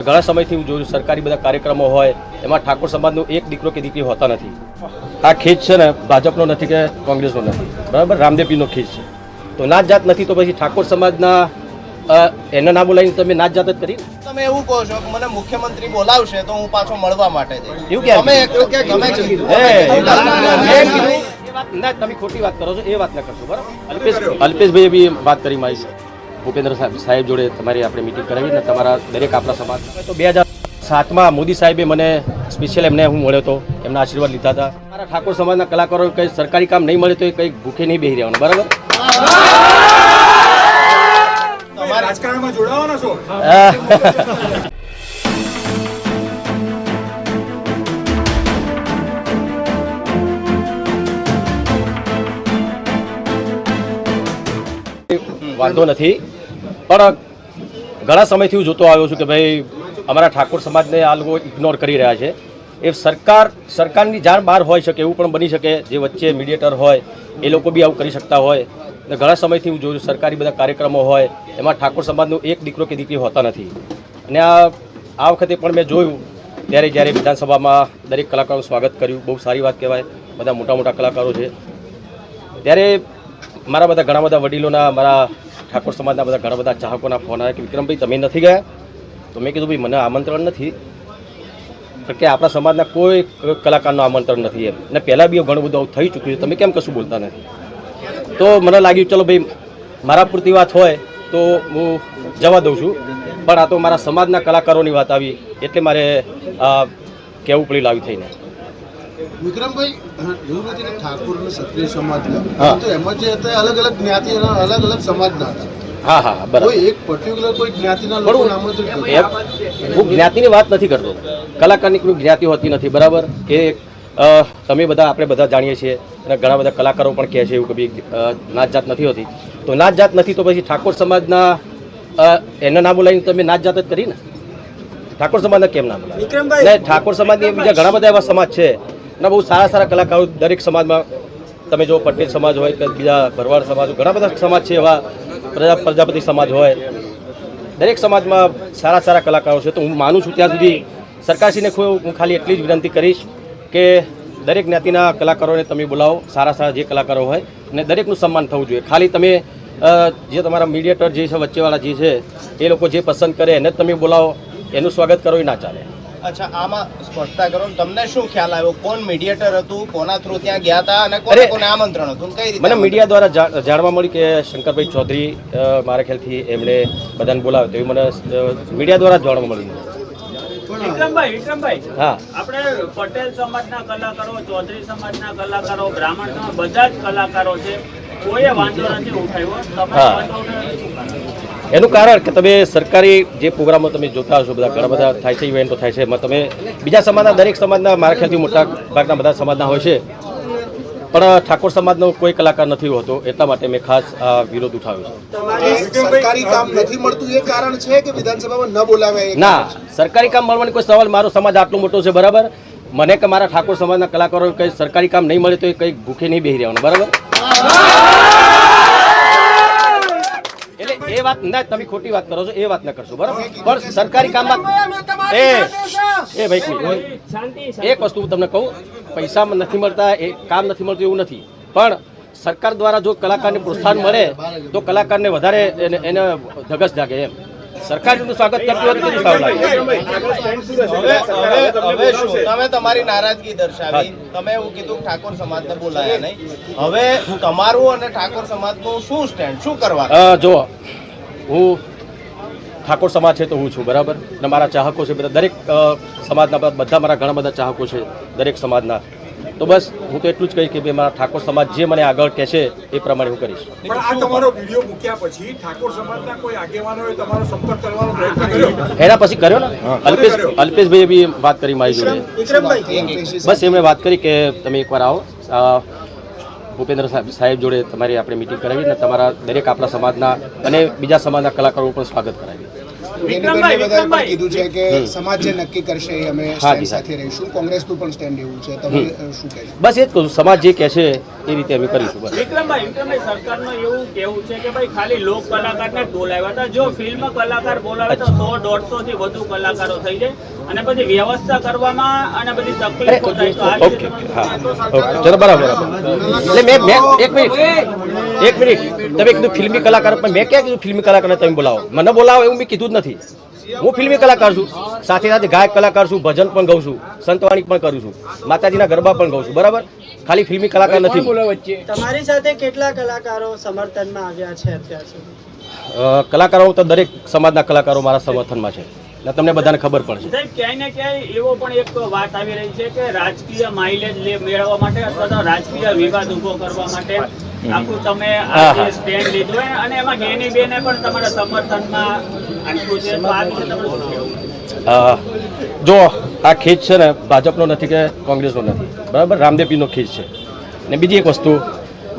ઘણા સમયથી હું જોયું સરકારી બધા કાર્યક્રમો હોય એમાં ઠાકોર સમાજનો એક દીકરો કે દીકરી હોતા નથી. આ ખીચ છે ને ભાજપનો નથી કે કોંગ્રેસનો નથી. બરાબર? રામદેવજીનો ખીચ છે. તો નાત જાત નથી તો પછી ઠાકોર સમાજના એના એને ના બોલાવીને તમે નાત જાત જ કરી તમે એવું કહો છો કે મને મુખ્યમંત્રી બોલાવશે તો હું પાછો મળવા માટે એવું કે વાત ના તમે ખોટી વાત કરો છો એ વાત ના કરશો બરાબર? અલ્પેશ અલ્પેશભાઈએ બી વાત કરી મારી ભૂપેન્દ્ર સાહેબ સાહેબ જોડે તમારી આપણે મિટિંગ કરાવી અને તમારા દરેક આપણા સમાજ તો બે હજાર સાતમાં મોદી સાહેબે મને સ્પેશિયલ એમને હું મળ્યો હતો એમના આશીર્વાદ લીધા હતા. મારા ઠાકોર સમાજના કલાકારો કંઈ સરકારી કામ નહીં મળે તો એ કંઈ ભૂખે નહીં બેહી રહેવાનું બરાબર? તમારે રાજકારણમાં જોડાવાના છો? વાંધો નથી. પણ ઘણા સમયથી હું જોતો આવ્યો છું કે ભાઈ, અમારા ઠાકોર સમાજને આ લોકો ઇગ્નોર કરી રહ્યા છે. એ સરકાર, સરકારની જાણ બહાર હોઈ શકે એવું પણ બની શકે, જે વચ્ચે મીડિયેટર હોય, એ લોકો બી આવું કરી શકતા હોય. ને ઘણા સમયથી હું જોઉં સરકારી બધા કાર્યક્રમો હોય, એમાં ઠાકોર સમાજનો એક દીકરો કે દીકરી હોતા નથી. અને આ આ વખતે પણ મેં જોયું, ત્યારે જ્યારે વિધાનસભામાં દરેક કલાકારોનું સ્વાગત કર્યું, બહુ સારી વાત કહેવાય, બધા મોટા મોટા કલાકારો છે. ત્યારે મારા બધા ઘણા બધા વડીલોના, મારા ઠાકોર સમાજના બધા ઘણા બધા ચાહકોના ફોન આવ્યા કે, વિક્રમભાઈ, તમે નથી ગયા? તો મેં કીધું, ભાઈ, મને આમંત્રણ નથી. કે, આપણા સમાજના કોઈ કલાકારનું આમંત્રણ નથી એમ. ને પહેલાં બી ઘણું બધું થઈ ચૂક્યું છે. તમે કેમ કશું બોલતા નથી? તો મને લાગ્યું, ચલો ભાઈ, મારા પૂરતી વાત હોય તો હું જવા દઉં છું. પણ આ તો મારા સમાજના કલાકારોની વાત આવી, એટલે મારે કહેવું પડ્યું લાવી થઈને. વિક્રમભાઈ એવું ઠાકોર ક્ષત્રિય સમાજના. હા. તો એમાં જે હતા અલગ અલગ જ્ઞાતિ અલગ અલગ સમાજના હા હા બરાબર. એક પર્ટિક્યુલર કોઈ જ્ઞાતિના લોકો હું વાત નથી કરતો. કલાકારની કોઈ જ્ઞાતિ હોતી નથી બરાબર? કે તમે બધા આપણે બધા જાણીએ છીએ અને ઘણા બધા કલાકારો પણ કહે છે એવું કે ભાઈ નાચ નાત જાત નથી હોતી. તો નાત જાત નથી તો પછી ઠાકોર સમાજના એના એને ના બોલાવીને તમે નાચ જાત જ કરી ને? ઠાકોર સમાજના કેમ ના બોલાવે ઠાકોર સમાજની બીજા ઘણા બધા એવા સમાજ છે. અને બહુ સારા સારા કલાકારો દરેક સમાજમાં તમે જો પટેલ સમાજ હોય કે બીજા ભરવાડ સમાજ હોય, ઘણા બધા સમાજ છે એવા પ્રજા પ્રજાપતિ સમાજ હોય. દરેક સમાજમાં સારા સારા કલાકારો છે. તો હું માનું છું ત્યાં સુધી સરકારશ્રીને હું ખાલી એટલી જ વિનંતી કરીશ કે દરેક જ્ઞાતિના કલાકારોને તમે બોલાવો સારા સારા જે કલાકારો હોય અને દરેકનું સન્માન થવું જોઈએ. ખાલી તમે જે તમારા મીડિયેટર જે છે વચ્ચેવાળા જે છે એ લોકો જે પસંદ કરે એને તમે બોલાવો એનું સ્વાગત કરો એ ના ચાલે. અચ્છા આમાં સ્પષ્ટતા કરો તમને શું ખ્યાલ આવ્યો? કોણ મીડિયેટર હતું? કોના થ્રુ ત્યાં ગયા હતા? અને કોને કોને આમંત્રણ હતું? કઈ રીતે મને મીડિયા દ્વારા જાણવા મળ્યું કે શંકરભાઈ ચૌધરી મારા ખ્યાલથી એમણે બધાને બોલાવ્યો તેવી મને મીડિયા દ્વારા જાણવા મળ્યું. વિક્રમભાઈ વિક્રમભાઈ હા. આપણે પટેલ સમાજના કલાકારો ચૌધરી સમાજના કલાકારો બ્રાહ્મણ બધા જ કલાકારો છે. કોઈએ વાંધો નથી ઉઠાવ્યો. તમે એનું કારણ કે તમે સરકારી જે પ્રોગ્રામો તમે જોતા હશો બધા ઘણા બધા થાય છે ઇવેન્ટો થાય છે એમાં તમે બીજા સમાજના દરેક સમાજના મારા ખ્યાલથી મોટા ભાગના બધા સમાજના હોય છે. પણ ઠાકોર સમાજનો કોઈ કલાકાર નથી હોતો એટલા માટે મેં ખાસ આ વિરોધ ઉઠાવ્યો છે. સરકારી કામ નથી મળતું એ કારણ છે કે વિધાનસભામાં ન સરકારી કામ મળવાનો કોઈ સવાલ મારો સમાજ આટલો મોટો છે બરાબર? મને કે મારા ઠાકોર સમાજના કલાકારો કંઈ સરકારી કામ નહીં મળે તો એ કંઈ ભૂખે નહીં બેહી રહેવાનું બરાબર? એ વાત ના, તમે ખોટી વાત કરો છો, એ વાત ના કરશો, બરાબર? પણ સરકારી કામમાં એ એ ભાઈ એક વસ્તુ હું તમને કહું પૈસા નથી મળતા, એ કામ નથી મળતું, એવું નથી. પણ સરકાર દ્વારા જો કલાકારને પ્રોત્સાહન મળે, તો કલાકારને વધારે એને ધગસ જાગે એમ. સરકાર જેટલું સ્વાગત કરતી હોય કેટલું સારું લાગે. તમે તમારી નારાજગી દર્શાવી. તમે એવું કીધું ઠાકોર સમાજને બોલાયા નહીં. હવે તમારું અને ઠાકોર સમાજનું શું સ્ટેન્ડ શું કરવા જો હું ઠાકોર સમાજ છે તો હું છું બરાબર? અને મારા ચાહકો છે બધા. દરેક સમાજના બધા બધા મારા ઘણા બધા ચાહકો છે દરેક સમાજના. તો બસ હું તો એટલું જ કહીશ કે ભાઈ મારા ઠાકોર સમાજ જે મને આગળ કહેશે એ પ્રમાણે હું કરીશ. પણ આ તમારો વીડિયો મૂક્યા પછી ઠાકોર સમાજના કોઈ આગેવાનોએ તમારો સંપર્ક કરવાનો પ્રયત્ન કર્યો? એના પછી કર્યો ને? અલ્પેશ અલ્પેશભાઈએ બી વાત કરી મારી જોડે. બસ એમણે વાત કરી કે તમે એકવાર આવો. ભૂપેન્દ્ર સાહેબ સાહેબ જોડે તમારી આપણે મિટિંગ કરાવી અને તમારા દરેક આપણા સમાજના અને બીજા સમાજના કલાકારોનું પણ સ્વાગત કરાવી. વિક્રમભાઈ, બેનીબેનને બધાએ પણ વિક્રમભાઈ. કીધું છે કે સમાજ જે નક્કી કરશે એ અમે સાથે રહીશું. કોંગ્રેસનું પણ સ્ટેન્ડ એવું છે. તમે શું કહેશો બસ એ જ કહું સમાજ જે કહે છે એ રીતે અમે કરીશું બસ. વિક્રમભાઈ વિક્રમભાઈ સરકારનું એવું કેવું છે કે ભાઈ ખાલી લોક કલાકારને બોલાવ્યા હતા. જો ફિલ્મ કલાકાર બોલાવે તો સો દોઢસો થી વધુ કલાકારો થઈ જાય. અને પછી વ્યવસ્થા કરવામાં અને બધી તકલીફો થાય તો આ રીતે ઓકે હા ચલો બરાબર બરાબર. એટલે મેં મેં એક મિનિટ એક મિનિટ. તમે કીધું ફિલ્મી કલાકાર પણ મેં ક્યાં કીધું ફિલ્મી કલાકારને તમે બોલાવો? મને બોલાવો એવું મેં કીધું જ નથી. હું ફિલ્મી કલાકાર છું. સાથે સાથે ગાયક કલાકાર છું ભજન પણ ગાઉં છું સંતવાણી પણ કરું છું માતાજીના ગરબા પણ ગાઉં છું બરાબર? ખાલી ફિલ્મી કલાકાર નથી. તમારી સાથે કેટલા કલાકારો સમર્થનમાં આવ્યા છે અત્યાર સુધી? કલાકારો તો દરેક સમાજના કલાકારો મારા સમર્થનમાં છે. અને તમને બધાને ખબર પડશે. સાહેબ ક્યાંય ને ક્યાંય એવો પણ એક વાત આવી રહી છે કે રાજકીય માઇલેજ મેળવવા માટે અથવા રાજકીય વિવાદ ઊભો કરવા માટે આખું તમે સ્ટેન્ડ લીધું અને એમાં ગેની બેને પણ તમારા સમર્થનમાં આટલું છે. તો આ વિશે તમારું શું જો આ ખીચ છે ને ભાજપનો નથી કે કોંગ્રેસનો નથી. બરાબર? રામદેવજીનો ખીચ છે. ને બીજી એક વસ્તુ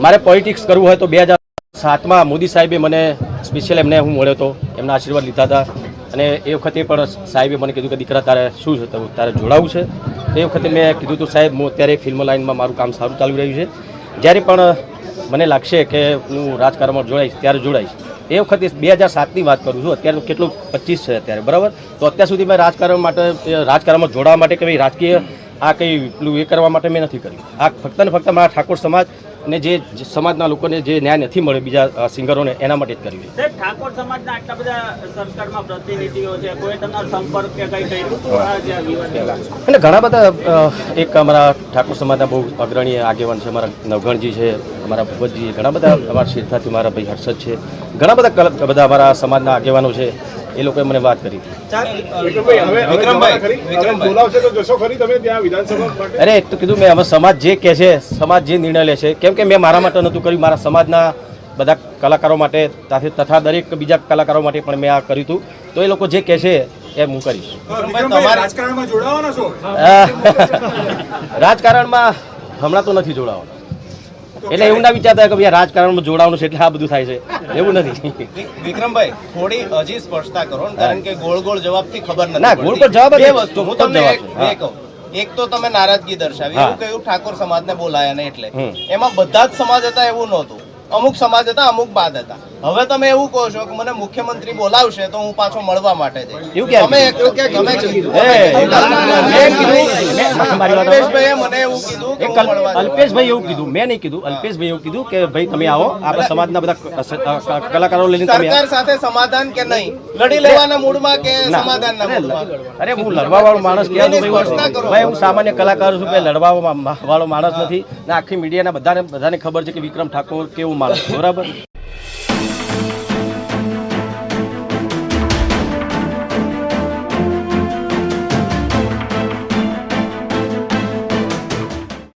મારે પોલિટિક્સ કરવું હોય તો બે હજાર સાતમાં મોદી સાહેબે મને સ્પેશિયલ એમને હું મળ્યો હતો. એમના આશીર્વાદ લીધા હતા. અને એ વખતે પણ સાહેબે મને કીધું કે, દીકરા, તારે શું છે? તો તારે જોડાવું છે? એ વખતે મેં કીધું હતું સાહેબ, હું અત્યારે ફિલ્મ લાઇનમાં મારું કામ સારું ચાલી રહ્યું છે. જ્યારે પણ મને લાગશે કે હું રાજકારણમાં જોડાઈશ, ત્યારે જોડાઈશ. એ વખતે બે હજાર સાતની વાત કરું છું. અત્યારે કેટલું? પચીસ છે અત્યારે, બરાબર? તો અત્યાર સુધી મેં રાજકારણ માટે રાજકારણમાં જોડાવા માટે કે રાજકીય આ કંઈ પેલું એ કરવા માટે મેં નથી કર્યું. આ ફક્ત ને ફક્ત મારા ઠાકોર સમાજ ને જે સમાજના લોકોને જે ન્યાય નથી મળ્યો બીજા સિંગરોને એના માટે જ કર્યું છે. ઠાકોર સમાજના આટલા બધા સરકારમાં પ્રતિનિધિઓ છે કોઈ તમારો સંપર્ક કે કઈ કર્યું હતું આ જે આ વિવાદ અને ઘણા બધા એક અમારા ઠાકોર સમાજના બહુ અગ્રણી આગેવાન છે અમારા નવગણજી છે અમારા ભગવતજી ઘણા બધા અમારા શેરથાથી મારા ભાઈ હર્ષદ છે. ઘણા બધા કલ- બધા અમારા સમાજના આગેવાનો છે. એ લોકોએ મને વાત કરી. અરે એક તો કીધું મેં હવે સમાજ જે કહે છે સમાજ જે નિર્ણય લે છે. કેમ કે મેં મારા માટે નહોતું કર્યું મારા સમાજના બધા કલાકારો માટે તાથી- તથા દરેક બીજા કલાકારો માટે પણ મેં આ કર્યું હતું. તો એ લોકો જે કહે છે એ હું કરીશ. રાજકારણમાં હમણાં તો નથી જોડાવાનું. એટલે એવું ના વિચારતા કે ભાઈ રાજકારણમાં જોડાવાનું છે એટલે આ બધું થાય છે. એવું નથી. વિક્રમભાઈ થોડી હજી સ્પષ્ટતા કરો ને કારણ કે ગોળ ગોળ જવાબથી ખબર નથી ના, ગોળ ગોળ જવાબ બે. વસ્તુ હું તમને એક એક તો તમે નારાજગી દર્શાવી. એવું કહ્યું ઠાકોર સમાજને બોલાયા ને એટલે. એમાં બધા જ સમાજ હતા એવું નહોતું. અમુક સમાજ હતા અમુક બાદ હતા. હવે તમે એવું કહો છો કે મને મુખ્યમંત્રી બોલાવશે તો હું પાછો મળવા માટે જઈશ તમે મને એવું કીધું કે. અલ્પેશભાઈ એવું કીધું મેં નહીં કીધું અલ્પેશભાઈ એવું કીધું કે ભાઈ તમે આવો આપણે સમાજના બધા ક- ક- ક- કલાકારો લઈને સરકાર સાથે સમાધાન કે નહીં લડી લેવાના મૂડમાં કે સમાધાન સમાધાનના અરે, મૂડમાં અરે હું લડવા વાળો માણસ કરો. ભાઈ હું સામાન્ય કલાકાર છું ભાઈ લડવા વાળો માણસ નથી ને આખી મીડિયાના બધાને બધાને ખબર છે કે વિક્રમ ઠાકોર કેવું માણસ બરાબર